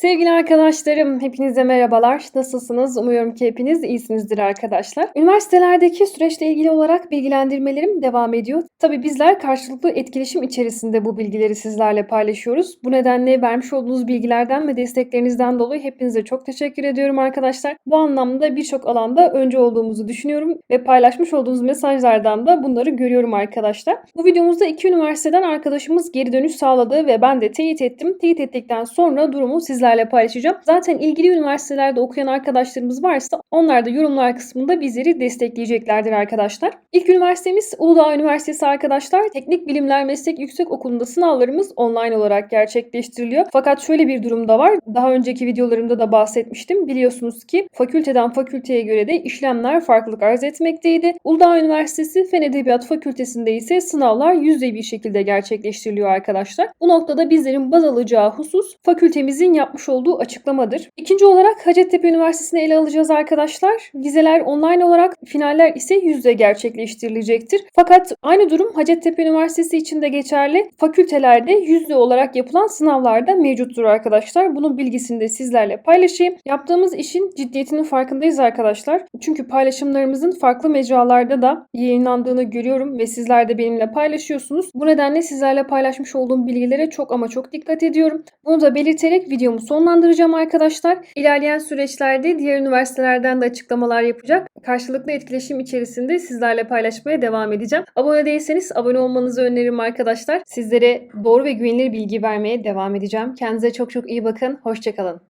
Sevgili arkadaşlarım, hepinize merhabalar. Nasılsınız? Umuyorum ki hepiniz iyisinizdir arkadaşlar. Üniversitelerdeki süreçle ilgili olarak bilgilendirmelerim devam ediyor. Tabi bizler karşılıklı etkileşim içerisinde bu bilgileri sizlerle paylaşıyoruz. Bu nedenle vermiş olduğunuz bilgilerden ve desteklerinizden dolayı hepinize çok teşekkür ediyorum arkadaşlar. Bu anlamda birçok alanda önce olduğumuzu düşünüyorum ve paylaşmış olduğunuz mesajlardan da bunları görüyorum arkadaşlar. Bu videomuzda iki üniversiteden arkadaşımız geri dönüş sağladı ve ben de teyit ettim. Teyit ettikten sonra durumu sizlerle paylaşacağım. Zaten ilgili üniversitelerde okuyan arkadaşlarımız varsa onlar da yorumlar kısmında bizleri destekleyeceklerdir arkadaşlar. İlk üniversitemiz Uludağ Üniversitesi arkadaşlar. Teknik Bilimler Meslek Yüksek Okulu'nda sınavlarımız online olarak gerçekleştiriliyor. Fakat şöyle bir durum da var. Daha önceki videolarımda da bahsetmiştim. Biliyorsunuz ki fakülteden fakülteye göre de işlemler farklılık arz etmekteydi. Uludağ Üniversitesi Fen Edebiyat Fakültesinde ise sınavlar yüzde bir şekilde gerçekleştiriliyor arkadaşlar. Bu noktada bizlerin baz alacağı husus fakültemizin yapmış olduğu açıklamadır. İkinci olarak Hacettepe Üniversitesi'ni ele alacağız arkadaşlar. Vizeler online olarak, finaller ise yüzde gerçekleştirilecektir. Fakat aynı durum Hacettepe Üniversitesi için de geçerli. Fakültelerde yüzde olarak yapılan sınavlarda mevcuttur arkadaşlar. Bunun bilgisini de sizlerle paylaşayım. Yaptığımız işin ciddiyetinin farkındayız arkadaşlar. Çünkü paylaşımlarımızın farklı mecralarda da yayınlandığını görüyorum ve sizler de benimle paylaşıyorsunuz. Bu nedenle sizlerle paylaşmış olduğum bilgilere çok ama çok dikkat ediyorum. Bunu da belirterek videomu sonlandıracağım arkadaşlar. İlerleyen süreçlerde diğer üniversitelerden de açıklamalar yapacak. Karşılıklı etkileşim içerisinde sizlerle paylaşmaya devam edeceğim. Abone değilseniz abone olmanızı öneririm arkadaşlar. Sizlere doğru ve güvenilir bilgi vermeye devam edeceğim. Kendinize çok çok iyi bakın. Hoşçakalın.